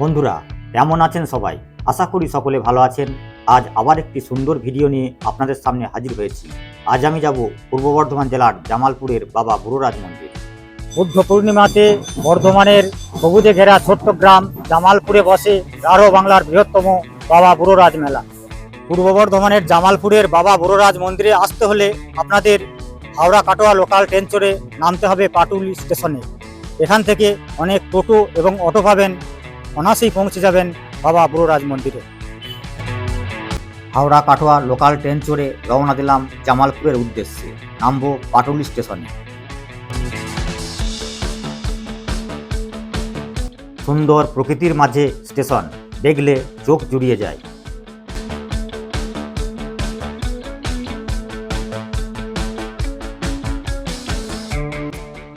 বন্ধুরা, কেমন আছেন সবাই? আশা করি সকলে ভালো আছেন। আজ আবার একটি সুন্দর ভিডিও নিয়ে আপনাদের সামনে হাজির হয়েছি। আজ আমি যাব পূর্ব বর্ধমান জেলার জামালপুরের বাবা বুড়োরাজ মন্দির। বুদ্ধ পূর্ণিমাতে বর্ধমানের সবুজে ঘেরা ছোট্ট গ্রাম জামালপুরে বসে গারো বাংলার বৃহত্তম বাবা বুড়োরাজ মেলা। পূর্ব বর্ধমানের জামালপুরের বাবা বুড়োরাজ মন্দিরে আসতে হলে আপনাদের হাওড়া কাটোয়া লোকাল ট্রেন চড়ে নামতে হবে পাটুলি স্টেশনে। এখান থেকে অনেক টোটো এবং অটো পাবেন অনায়াসেই পৌঁছে যাবেন বাবা বুড়োরাজ মন্দিরে। হাওড়া কাটোয়া লোকাল ট্রেন চড়ে রওনা দিলাম জামালপুরের উদ্দেশ্যে, নামবো পাটুলি স্টেশনে। সুন্দর প্রকৃতির মাঝে স্টেশন, দেখলে চোখ জুড়িয়ে যায়।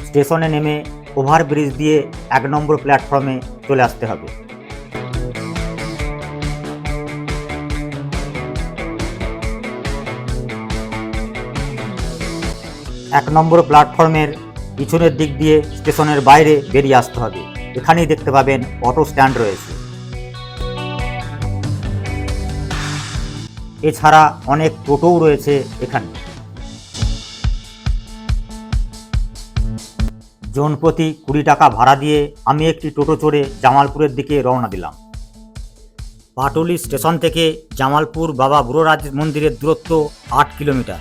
স্টেশনে নেমে ওভারব্রিজ দিয়ে এক নম্বর প্ল্যাটফর্মে চলে আসতে হবে। এক নম্বর প্ল্যাটফর্মের পিছনের দিক দিয়ে স্টেশনের বাইরে বেরিয়ে আসতে হবে। এখানেই দেখতে পাবেন অটো স্ট্যান্ড রয়েছে। এছাড়া অনেক টোটোও রয়েছে এখানে। জন প্রতি কুড়ি টাকা ভাড়া দিয়ে আমি একটি টোটো চড়ে জামালপুরের দিকে রওনা দিলাম। পাটুলি স্টেশন থেকে জামালপুর বাবা বুড়োরাজ মন্দিরের দূরত্ব আট কিলোমিটার।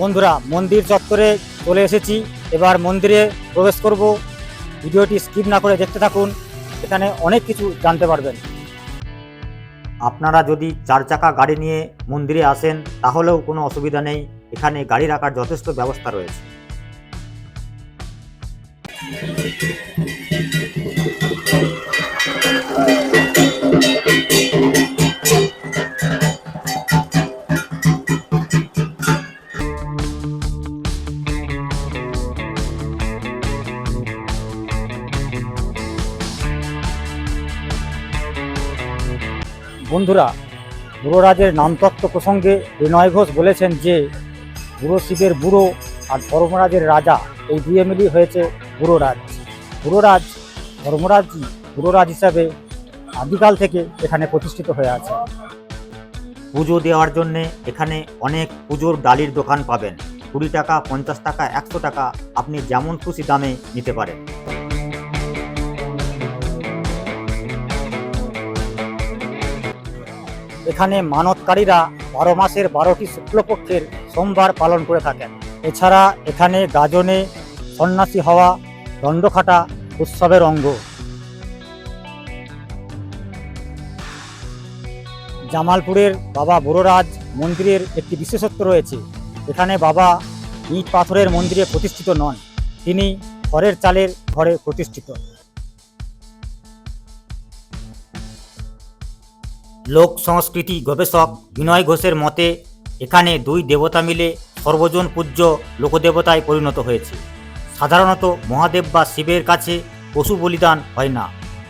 বন্ধুরা, মন্দির চত্বরে চলে এসেছি। এবার মন্দিরে প্রবেশ করব। ভিডিওটি স্কিপ না করে দেখতে থাকুন, এখানে অনেক কিছু জানতে পারবেন। আপনারা যদি চার চাকা গাড়ি নিয়ে মন্দিরে আসেন, তাহলেও কোনো অসুবিধা নেই। এখানে গাড়ি রাখার যথেষ্ট ব্যবস্থা রয়েছে। বন্ধুরা বুড়োরাজের নামতত্ত্ব প্রসঙ্গে বিনয় ঘোষ বলেছেন যে, বুড়ো শিবের বুড়ো আর ধর্মরাজের রাজা, এই দুয়ে মিলিয়ে হয়েছে বুড়োরাজ। বুড়োরাজ ধর্মরাজ বুড়োরাজ হিসাবে আদিকাল থেকে এখানে প্রতিষ্ঠিত হয়ে আছে। পুজো দেওয়ার জন্যে এখানে অনেক পুজোর ডালির দোকান পাবেন। কুড়ি টাকা, পঞ্চাশ টাকা, একশো টাকা আপনি যেমন খুশি দামে নিতে পারেন। এখানে মানতকারীরা বারো মাসের বারোটি শুক্লপক্ষের সোমবার পালন করে থাকেন। এছাড়া এখানে গাজনে, সন্ন্যাসী হওয়া, দণ্ডখাটা উৎসবের অঙ্গ। জামালপুরের বাবা বুড়োরাজ মন্দিরের একটি বিশেষত্ব রয়েছে। এখানে বাবা ইট পাথরের মন্দিরে প্রতিষ্ঠিত নন, তিনি খড়ের চালের ঘরে প্রতিষ্ঠিত। লোক সংস্কৃতি গবেষক বিনয় ঘোষের মতে, এখানে দুই দেবতা মিলে সর্বজন পূজ্য লোকদেবতায় পরিণত হয়েছে। সাধারণত মহাদেব বা শিবের কাছে পশু বলিদান হয় না।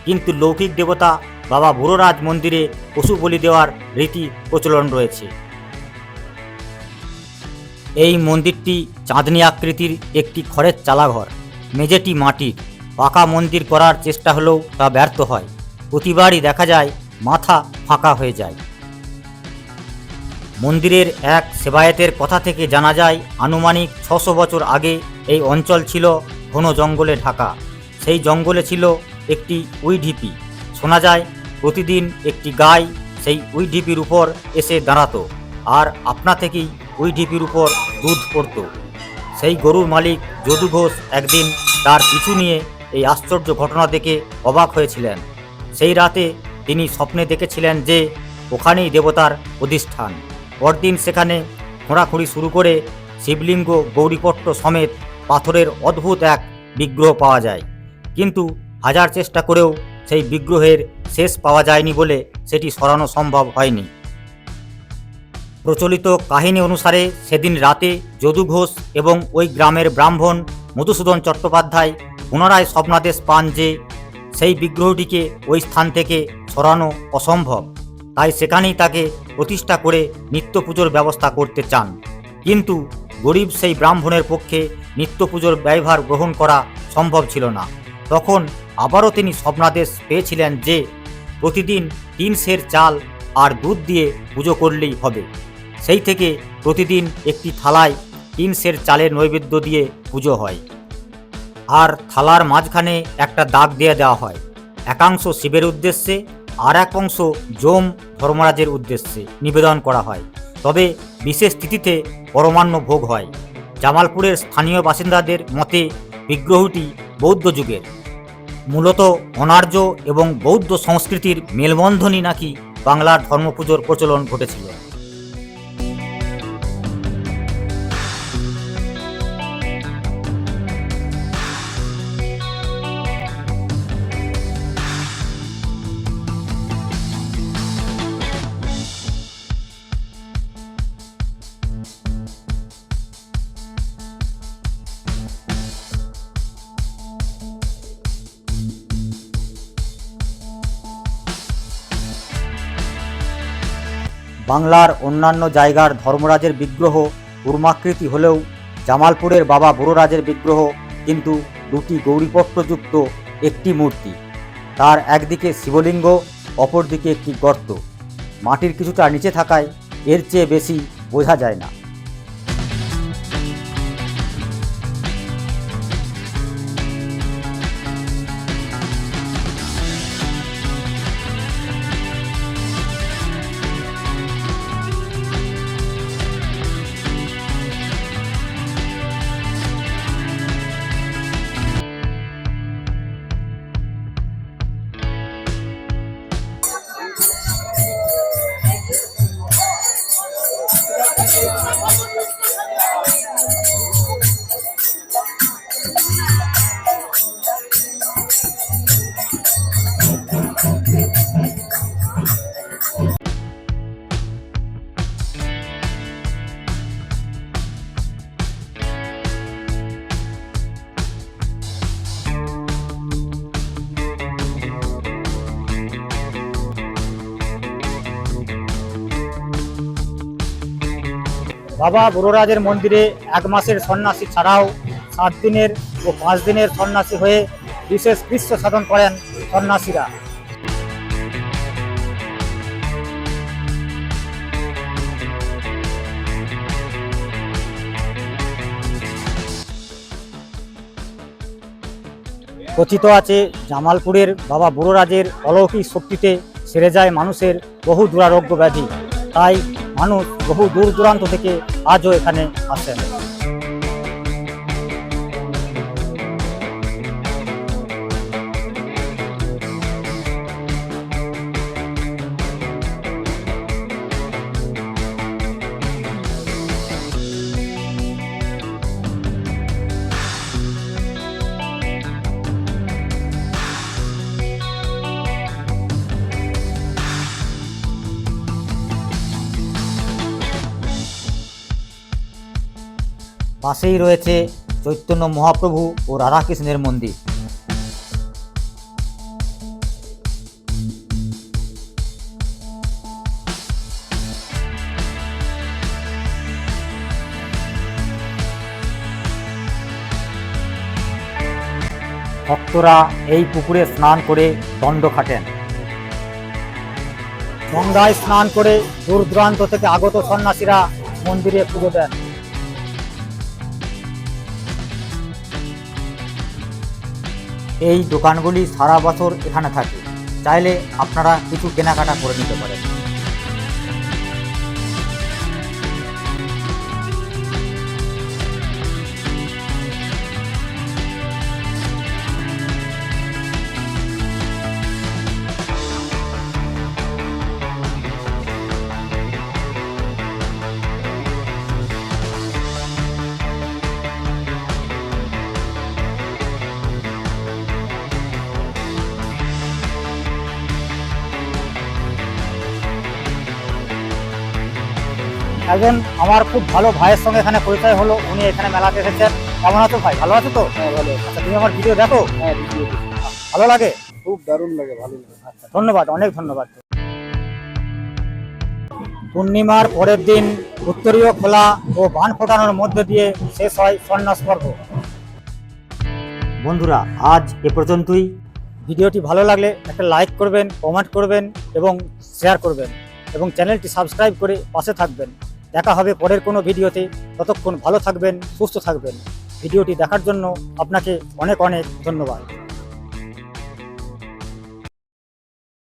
কিন্তু লৌকিক দেবতা বাবা বুড়োরাজ মন্দিরে পশু বলি দেওয়ার রীতি প্রচলন রয়েছে। এই মন্দিরটি চাঁদনি আকৃতির একটি খড়ের চালাঘর। মেঝেটি মাটির। পাকা মন্দির করার চেষ্টা হলেও তা ব্যর্থ হয়। প্রতিবারই দেখা যায়, মাথা ফাঁকা হয়ে যায়। মন্দিরের এক সেবায়েতের কথা থেকে জানা যায়, আনুমানিক ছশো বছর আগে এই অঞ্চল ছিল ঘন জঙ্গলে ঢাকা। সেই জঙ্গলে ছিল একটি উইঢিপি শোনা যায়, প্রতিদিন একটি গাই সেই উইঢিপির উপর এসে দাঁড়াতো আর আপনা থেকেই উইঢিপির উপর দুধ পড়তো সেই গরুর মালিক যদু ঘোষ একদিন তার পিছু নিয়ে এই আশ্চর্য ঘটনা দেখে অবাক হয়েছিলেন। সেই রাতে তিনি স্বপ্নে দেখেছিলেন যে ওখানেই দেবতার অধিষ্ঠান। পরদিন সেখানে খোঁড়াখুঁড়ি শুরু করে শিবলিঙ্গ, গৌরীপট্ট সমেত পাথরের অদ্ভুত এক বিগ্রহ পাওয়া যায়। কিন্তু হাজার চেষ্টা করেও সেই বিগ্রহের শেষ পাওয়া যায়নি বলে সেটি সরানো সম্ভব হয়নি। প্রচলিত কাহিনী অনুসারে সেদিন রাতে যদু ঘোষ এবং ওই গ্রামের ব্রাহ্মণ মধুসূদন চট্টোপাধ্যায় পুনরায় স্বপ্নাদেশ পান যে সেই বিগ্রহটিকে ওই স্থান থেকে সরানো অসম্ভব। তাই সেখানেই তাকে প্রতিষ্ঠা করে নিত্য পুজোর ব্যবস্থা করতে চান। কিন্তু গরিব সেই ব্রাহ্মণের পক্ষে নিত্য পুজোর ব্যয়ভার গ্রহণ করা সম্ভব ছিল না। তখন আবারও তিনি স্বপ্নাদেশ পেয়েছিলেন যে প্রতিদিন তিন সের চাল আর দুধ দিয়ে পুজো করলেই হবে। সেই থেকে প্রতিদিন একটি থালায় তিন সের চালের নৈবেদ্য দিয়ে পুজো হয়। আর থালার মাঝখানে একটা দাগ দিয়ে দেওয়া হয়। একাংশ শিবের উদ্দেশ্যে আর এক অংশ জম ধর্মরাজের উদ্দেশ্যে নিবেদন করা হয়। তবে বিশেষ তিথিতে পরমান্ন ভোগ হয়। জামালপুরের স্থানীয় বাসিন্দাদের মতে বিগ্রহটি বৌদ্ধ যুগের। মূলত অনার্য এবং বৌদ্ধ সংস্কৃতির মেলবন্ধনই নাকি বাংলার ধর্মপুজোর প্রচলন ঘটেছিল। বাংলার অন্যান্য জায়গার ধর্মরাজের বিগ্রহ উর্মাকৃতি হলেও জামালপুরের বাবা বুড়োরাজের বিগ্রহ কিন্তু দুটি গৌরীপত্রযুক্ত একটি মূর্তি। তার একদিকে শিবলিঙ্গ, অপরদিকে একটি গর্ত। মাটির কিছুটা নিচে থাকায় এর চেয়ে বেশি বোঝা যায় না। বাবা বুড়োরাজের মন্দিরে এক মাসের সন্ন্যাসী ছাড়াও সাত দিনের ও পাঁচ দিনের সন্ন্যাসী হয়ে বিশেষ কৃষ্ণ সাধন করেন সন্ন্যাসীরা। কথিত আছে, জামালপুরের বাবা বুড়োরাজের অলৌকিক শক্তিতে সেরে যায় মানুষের বহু দুরারোগ্য ব্যাধি। তাই মানুষ বহু দূর দূরান্ত থেকে আজও এখানে আসেন। পাশেই রয়েছে চৈতন্য মহাপ্রভু ও রাধাকৃষ্ণের মন্দির। ভক্তরা এই পুকুরে স্নান করে দণ্ড খাটেন। গঙ্গায় স্নান করে দূর দূরান্ত থেকে আগত সন্ন্যাসীরা মন্দিরে পুজো দেন। এই দোকানগুলি সারা বছর এখানে থাকে। চাইলে আপনারা কিছু কেনাকাটা করে নিতে পারেন। একজন আমার খুব ভালো ভাইয়ের সঙ্গে এখানে পরিচয় হলো। উনি এখানে মেলাতে এসেছেন। কেমন আছো ভাই? ভালো আছো তো? হ্যাঁ ভালো আচ্ছা তুমি আমার ভিডিও দেখো? হ্যাঁ ভিডিও ভালো লাগে? খুব দারুণ লাগে ভালো লাগে। আচ্ছা ধন্যবাদ অনেক ধন্যবাদ। পূর্ণিমার পরের দিন উত্তরীয় খোলা ও বান ফোটানোর মধ্যে দিয়ে শেষ হয় সন্ন্যাস পর্ব। বন্ধুরা আজ এ পর্যন্তই। ভিডিওটি ভালো লাগলে একটা লাইক করবেন কমেন্ট করবেন এবং শেয়ার করবেন এবং চ্যানেলটি সাবস্ক্রাইব করে পাশে থাকবেন। দেখা হবে পরের কোনো ভিডিওতে। ততক্ষণ ভালো থাকবেন, সুস্থ থাকবেন। ভিডিওটি দেখার জন্য আপনাকে অনেক অনেক ধন্যবাদ।